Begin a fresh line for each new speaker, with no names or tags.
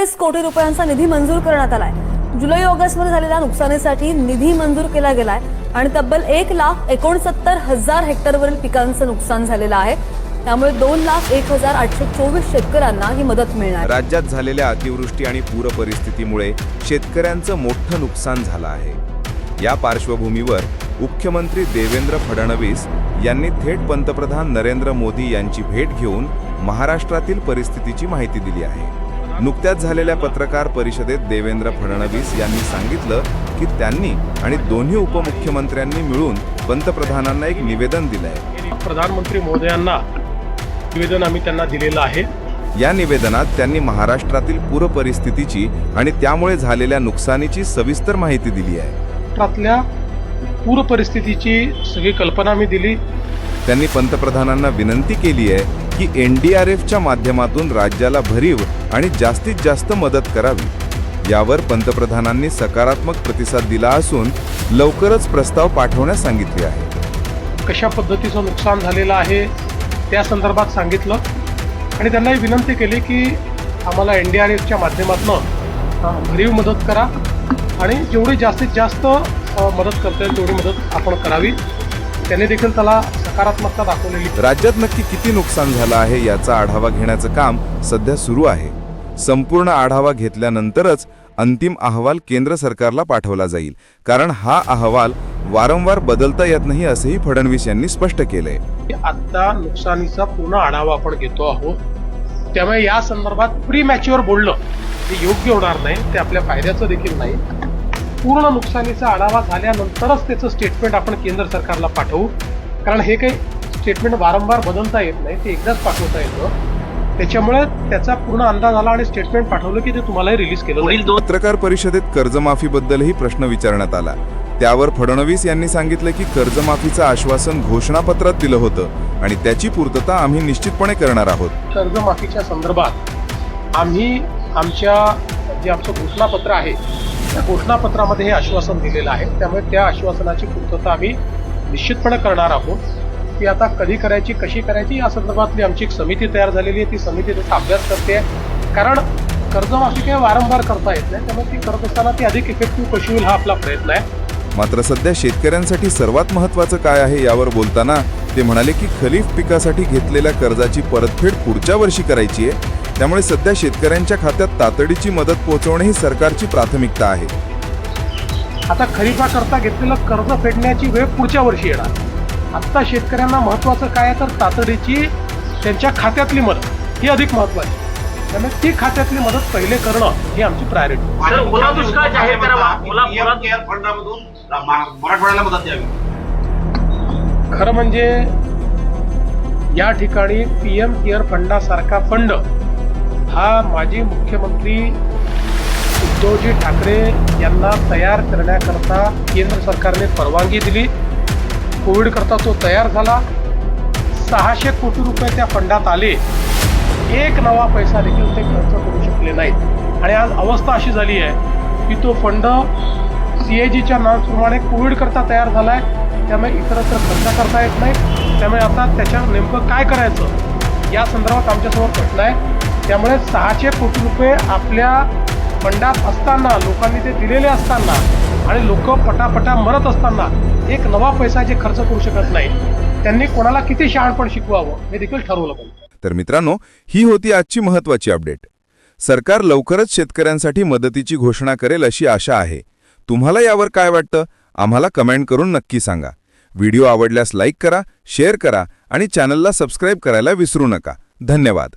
सत्तेचाळीस कोटी रुपयांचा निधी मंजूर करण्यात आलाय. जुलै ऑगस्टमध्ये झालेल्या नुकसानीसाठी निधी मंजूर केला गेलाय आणि तब्बल एक लाख एकोणसत्तर हजार हेक्टरवरील पिकांचं नुकसान झालेलं आहे. त्यामुळे दोन लाख एक हजार आठशे चोवीस शेतकऱ्यांना ही मदत मिळणार. आहे.
राज्यात झालेल्या अतिवृष्टी आणि पूर परिस्थितीमुळे शेतकऱ्यांचं मोठं नुकसान झालं आहे. या पार्श्वभूमीवर मुख्यमंत्री देवेंद्र फडणवीस यांनी थेट पंतप्रधान नरेंद्र मोदी यांची भेट घेऊन महाराष्ट्रातील परिस्थितीची माहिती दिली आहे. नुकत्याच झालेल्या पत्रकार परिषदेत देवेंद्र फडणवीस यांनी सांगितलं की त्यांनी आणि दोन्ही उपमुख्यमंत्र्यांनी मिळून पंतप्रधानांना एक निवेदन दिलंय.
प्रधानमंत्री महोदयांना निवेदन आम्ही त्यांना दिलेलं आहे.
या निवेदनात त्यांनी महाराष्ट्रातील पूर परिस्थितीची आणि त्यामुळे झालेल्या नुकसानीची सविस्तर माहिती दिली आहे.
पूर परिस्थितीची सगळी कल्पना मी दिली.
त्यांनी पंतप्रधानांना विनंती केली आहे की एन डी आर एफच्या माध्यमातून राज्याला भरीव आणि जास्तीत जास्त मदत करावी. यावर पंतप्रधानांनी सकारात्मक प्रतिसाद दिला असून लवकरच प्रस्ताव पाठवण्यास सांगितले आहे.
कशा पद्धतीचं नुकसान झालेलं आहे त्या संदर्भात सांगितलं. आणि त्यांनाही विनंती केली की आम्हाला एन डी आर एफच्या माध्यमातून भरीव मदत करा. आणि जेवढी जास्तीत जास्त मदत करता येईल तेवढी मदत आपण करावी. त्यांनी देखील त्याला सकारात्मकता दाखवलेली.
राज्यात नक्की किती नुकसान झालं आहे याचा आढावा घेण्याचं काम सध्या सुरू आहे. संपूर्ण आढावा घेतल्यानंतरच अंतिम अहवाल केंद्र सरकारला पाठवला जाईल. कारण हा अहवाल वारंवार बदलता येत नाही असंही फडणवीस यांनी स्पष्ट केलंय.
आता नुकसानीचा पूर्ण आढावा आपण घेतो आहोत. त्यामुळे या संदर्भात प्री मॅच्युअर बोलणं हे योग्य होणार नाही ते आपल्या फायद्याचं देखील नाही. पूर्ण नुकसानीचा आढावा झाल्यानंतरच त्याचं स्टेटमेंट आपण केंद्र सरकारला पाठवू. कारण हे काही स्टेटमेंट वारंवार बदलता येत नाही ते एकदाच पाठवता येतं. त्याच्यामुळे त्याचा पूर्ण अंदाज आला आणि स्टेटमेंट पाठवलं की ते तुम्हालाही रिलीज केलं जाईल.
पत्रकार परिषदेत कर्जमाफीबद्दलही प्रश्न विचारण्यात आला. त्यावर फडणवीस यांनी सांगितलं की कर्जमाफीचं आश्वासन घोषणापत्रात दिलं होतं आणि त्याची पूर्तता आम्ही निश्चितपणे करणार आहोत.
कर्जमाफीच्या संदर्भात आम्ही आमच्या जे आमचं घोषणापत्र आहे त्या घोषणापत्रामध्ये हे आश्वासन दिलेलं आहे. त्यामुळे त्या आश्वासनाची पूर्तता आम्ही निश्चितपणे करणार आहोत. ती आता कधी करायची कशी करायची या संदर्भातली आमची एक समिती तयार झालेली आहे. ती समिती त्याचा अभ्यास करते. कारण कर्जमाफी काही वारंवार करता येत नाही. त्यामुळे ती करत असताना ती अधिक इफेक्टिव्ह कशी होईल हा आपला प्रयत्न आहे.
मात्र सध्या शेतकऱ्यांसाठी सर्वात महत्त्वाचं काय आहे यावर बोलताना ते म्हणाले की खरीप पिकासाठी घेतलेल्या कर्जाची परतफेड पुढच्या वर्षी करायची आहे. त्यामुळे सध्या शेतकऱ्यांच्या खात्यात तातडीची मदत पोहोचवणे ही सरकारची प्राथमिकता आहे.
आता खरीपाकरता घेतलेलं कर्ज फेडण्याची वेळ पुढच्या वर्षी येणार. आत्ता शेतकऱ्यांना महत्त्वाचं काय आहे तर तातडीची त्यांच्या खात्यातली मदत. ही अधिक महत्त्वाची. त्यामुळे ती खात्यातली मदत पहिले करणं ही आमची प्रायोरिटी
सर, ओला दुष्काळ जाहीर करावा. ओला-
PM
ओला-
केअर फंडामधून मा- मराठवाड्याला मदत द्यावी.
खरं म्हणजे या ठिकाणी पी एम केअर फंडासारखा फंड हा माजी मुख्यमंत्री उद्धवजी ठाकरे यांना तयार करण्याकरता केंद्र सरकारने परवानगी दिली. कोविडकरता तो तयार झाला. सहाशे कोटी रुपये त्या फंडात आले. एक नवा पैसा देखील ते खर्च करू शकले नाहीत. आणि आज अवस्था अशी झाली आहे की तो फंड सी ए जीच्या नावाप्रमाणे कोविडकरता तयार झाला आहे त्यामुळे इतरत्र खर्च करता येत नाही त्यामुळे आता त्याच्यावर नेमकं काय करायचं? या संदर्भात आमच्यासमोर प्रश्न आहे. त्यामुळे सहाशे कोटी रुपये आपल्या फंडात असताना लोकांनी ते दिलेले असताना आणि लोक पटापटा मरत असताना एक नवा पैसा जे खर्च करू शकत नाही त्यांनी कोणाला किती शहाणपण शिकवावं हे देखील ठरवलं पाहिजे.
तर मित्रांनो ही होती आजची महत्त्वाची अपडेट. सरकार लवकरच शेतकऱ्यांसाठी मदतीची घोषणा करेल अशी आशा आहे. तुम्हाला यावर काय वाटतं? आम्हाला कमेंट करून नक्की सांगा. व्हिडिओ आवडल्यास लाईक करा शेअर करा आणि चॅनलला सबस्क्राईब करायला विसरू नका. धन्यवाद.